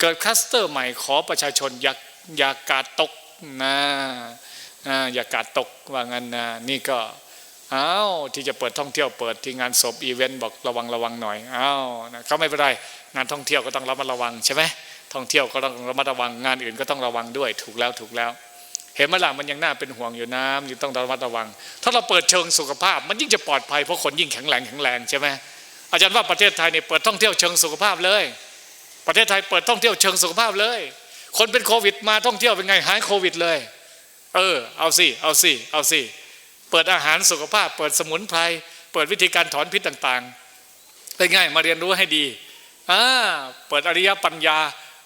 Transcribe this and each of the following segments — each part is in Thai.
เกิดคลัสเตอร์ใหม่ขอประชาชนอย่าอย่ากาดตกนะอ่าอย่ากาดตกว่างั้นนะนี่ก็อ้าวที่จะเปิดท่องเที่ยวเปิดที่งานศพอีเวนต์บอกระวังระวังหน่อยอ้าวนะก็ไม่เป็นไรงานท่องเที่ยวก็ต้องระมัดระวังใช่ไหมท่องเที่ยวก็ต้องระมัดระวังงานอื่นก็ต้องระวังด้วยถูกแล้วถูกแล้ว เห็นไหมล่ะมันยังน่าเป็นห่วงอยู่น้ำยังต้องระมัดระวัง ถ้าเราเปิดเชิงสุขภาพ มันยิ่งจะปลอดภัยเพราะคนยิ่งแข็งแรงแข็งแรงใช่ไหมอาจารย์ว่าประเทศไทยเนี่ยเปิดท่องเที่ยวเชิงสุขภาพเลย ประเทศไทยเปิดท่องเที่ยวเชิงสุขภาพเลย คนเป็นโควิดมาท่องเที่ยวเป็นไงหายโควิดเลย เออ เอาสิ เอาสิ เอาสิ เปิดอาหารสุขภาพ เปิดสมุนไพร เปิดวิธีการถอนพิษต่างๆ เป็นไงมาเรียนรู้ให้ดีอ่าเปิดอริยปัญญา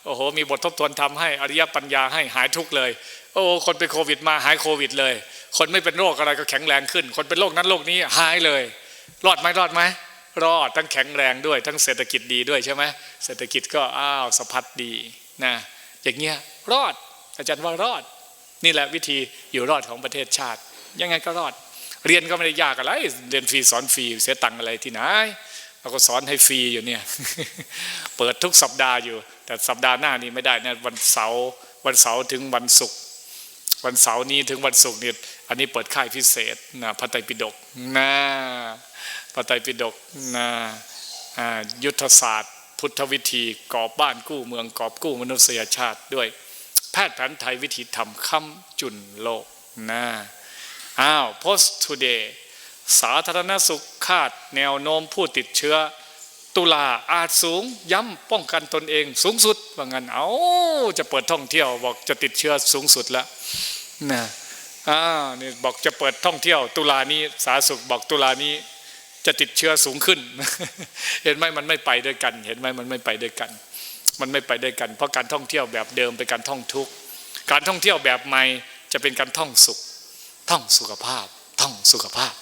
โอ้โห มีบททบทวนทำให้อริยปัญญาให้หายทุกเลย โอ้ คนเป็นโควิดมาหายโควิดเลย คนไม่เป็นโรคอะไรก็แข็งแรงขึ้น คนเป็นโรคนั้นโรคนี้หายเลย รอดไหมรอดไหม รอดทั้งแข็งแรงด้วย ทั้งเศรษฐกิจดีด้วยใช่ไหมเศรษฐกิจก็อ้าวสะพัดดีนะอย่างเงี้ยรอดอาจารย์ว่ารอด นี่แหละวิธีอยู่รอดของประเทศชาติ ยังไงก็รอด เรียนก็ไม่ได้ยากอะไร เรียนฟรีสอนฟรีเสียตังค์อะไรที่ไหนเราก็สอนให้ฟรีอยู่เนี่ยเปิดทุกสัปดาห์อยู่ แต่สัปดาห์หน้านี้ไม่ได้นะวันเสาร์วันเสาร์ถึงวันศุกร์ วันเสาร์นี้ถึงวันศุกร์นี่อันนี้เปิดค่ายพิเศษนะพระไตรปิฎกนะพระไตรปิฎกนะยุทธศาสตร์ พุทธวิธีกอบบ้านกู้เมืองกอบกู้มนุษยชาติด้วย แพทย์แผนไทยวิธีทำค้ำจุนโลกนะอ้าว post today สาธารณสุขคาดแนวโน้มผู้ติดเชื้อ ตุลาอาจสูงย้ำป้องกันตนเองสูงสุดว่างั้นเอาจะเปิดท่องเที่ยว บอกจะติดเชื้อสูงสุดแล้วนะอ้าวนี่บอกจะเปิดท่องเที่ยว ตุลานี้สาธารณสุขบอกตุลานี้ จะติดเชื้อสูงขึ้น เห็นไหมมันไม่ไปด้วยกัน เห็นไหมมันไม่ไปด้วยกัน มันไม่ไปด้วยกัน เพราะการท่องเที่ยวแบบเดิมเป็นการท่องทุกข์การท่องเที่ยวแบบใหม่จะเป็นการท่องสุข ท่องสุขภาพ ท่องสุขภาพ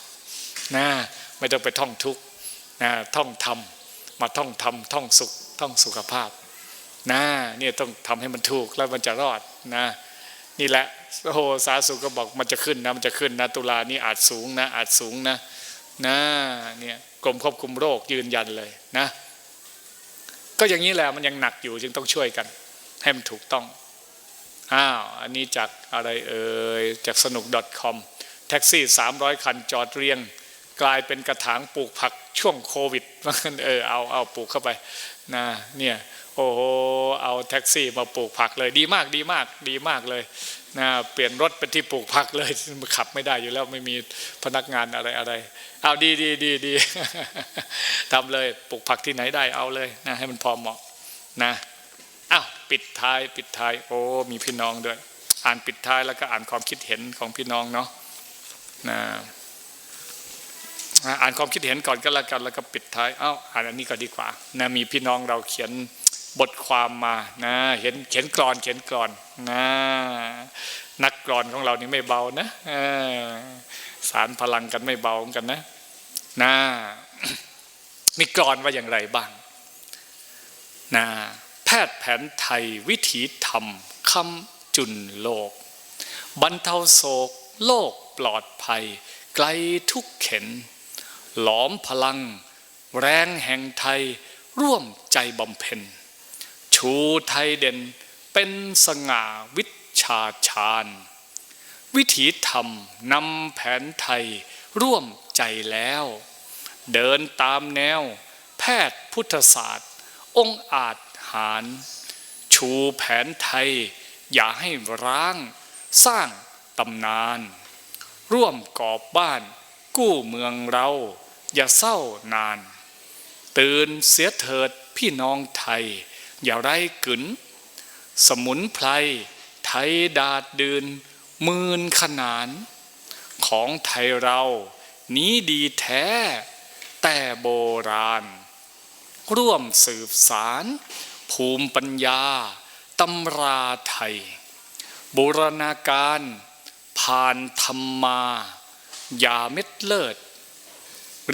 นะไม่ต้องไปท่องทุกข์นะท่องธรรม มาท่องธรรมท่องสุขท่องสุขภาพนะเนี่ยต้องทำให้มันถูกแล้วมันจะรอดนะ นี่แหละโอ้โหสาสุก็บอกมันจะขึ้นนะมันจะขึ้นนะตุลานี่อาจสูงนะ อาจสูงนะนะเนี่ยกรมควบคุมโรคยืนยันเลยนะ ก็อย่างนี้แหละมันยังหนักอยู่จึงต้องช่วยกัน ให้มันถูกต้องอ้าวอันนี้จากอะไรเอ่ยจากสนุก .com แท็กซี่ 300 คันจอดเรียง กลายเป็นกระถางปลูกผัก ช่วงโควิดเออเอาเอาปลูกเข้าไปนะเนี่ยโอ้โหเอาแท็กซี่มาปลูกผักเลยดีมากดีมากดีมากเลยนะเปลี่ยนรถเป็นที่ปลูกผักเลยขับไม่ได้อยู่แล้วไม่มีพนักงานอะไรอะไรเอาดีดีดีดีทำเลยปลูกผักที่ไหนได้เอาเลยนะให้มันพอเหมาะนะอ้าวปิดท้ายปิดท้ายโอ้มีพี่น้องด้วย อ่านปิดท้ายแล้วก็อ่านความคิดเห็นของพี่น้องเนาะนะ อ่านความคิดเห็นก่อนก็แล้วกันแล้วก็ปิดท้ายเอ้าอ่านอันนี้ก็ดีกว่านะมีพี่น้องเราเขียนบทความมานะเห็นเขียนกรอนเขียนกรอนนะนักกรอนของเรานี่ไม่เบานะสารพลังกันไม่เบากันนะนะมีกรอนว่าอย่างไรบ้างนะแพทย์แผนไทยวิถีธรรมคำจุนโลก บรรเทาโศก โลกปลอดภัย ไกลทุกเข็น หลอมพลัง แรงแห่งไทย ร่วมใจบำเพ็ญ ชูไทยเด่นเป็นสง่าวิชาชาญ วิถีธรรมนำแผนไทยร่วมใจแล้ว เดินตามแนว แพทย์พุทธศาสตร์ องค์อาจหาร ชูแผนไทย อย่าให้ร้าง สร้างตำนาน ร่วมกอบบ้าน กู้เมืองเรา อย่าเศร้านาน ตื่นเสียเถิดพี่น้องไทย อย่าไร้กึนสมุนไพรไทยดาดดืนหมื่นขนาน ของไทยเรา นี้ดีแท้ แต่โบราณ ร่วมสืบสาร ภูมิปัญญาตำราไทยบูรณาการ ผ่านธรรมาอย่าเม็ด เลิศ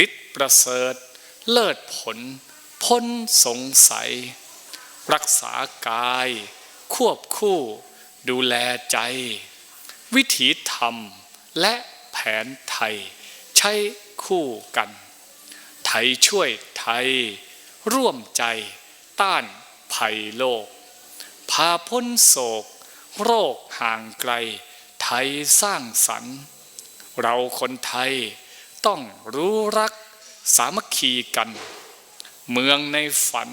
ฤทธิ์ประเสริฐ เลิศผล พ้นสงสัย รักษากาย ควบคู่ ดูแลใจ วิถีธรรมและแผนไทย ใช้คู่กัน ไทยช่วยไทย ร่วมใจ ต้านภัยโลก พาพ้นโศก โรคห่างไกล ไทยสร้างสรรค์ เราคนไทยต้องรู้รักสามัคคีกัน เมืองในฝัน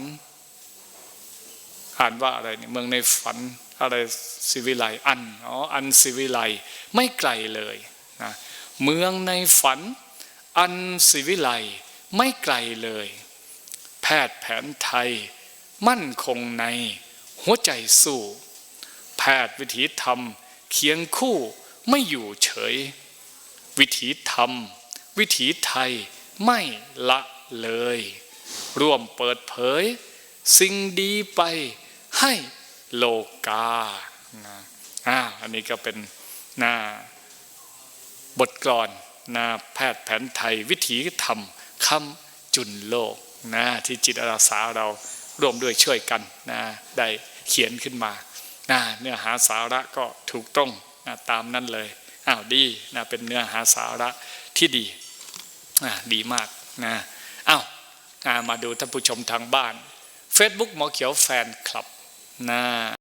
อ่านว่าอะไรเนี่ยเมืองในฝันอะไรสิวิไลอันอ๋ออันสิวิไลไม่ไกลเลยนะเมืองในฝัน อันสิวิไลไม่ไกลเลย แพทย์แผนไทย มั่นคงใน หัวใจสู้ แพทย์วิถีธรรม เคียงคู่ไม่อยู่เฉย วิถีธรรม วิถีไทยไม่ละเลย ร่วมเปิดเผย สิ่งดีไปให้โลกานะอ่าอันนี้ก็เป็นหน้าบทกลอนหนะแพทย์แผนไทยวิถีธรรมคำจุนโลกนะที่จิตอาสาเราร่วมด้วยช่วยกันนะได้เขียนขึ้นมานะเนื้อหาสาระก็ถูกต้องนะตามนั้นเลย อ้าวดีนะเป็นเนื้อหาสาระที่ดีอ่าดีมากนะอ้าวมาดูท่านผู้ชมทางบ้าน Facebook หมอเขียวแฟนคลับนะ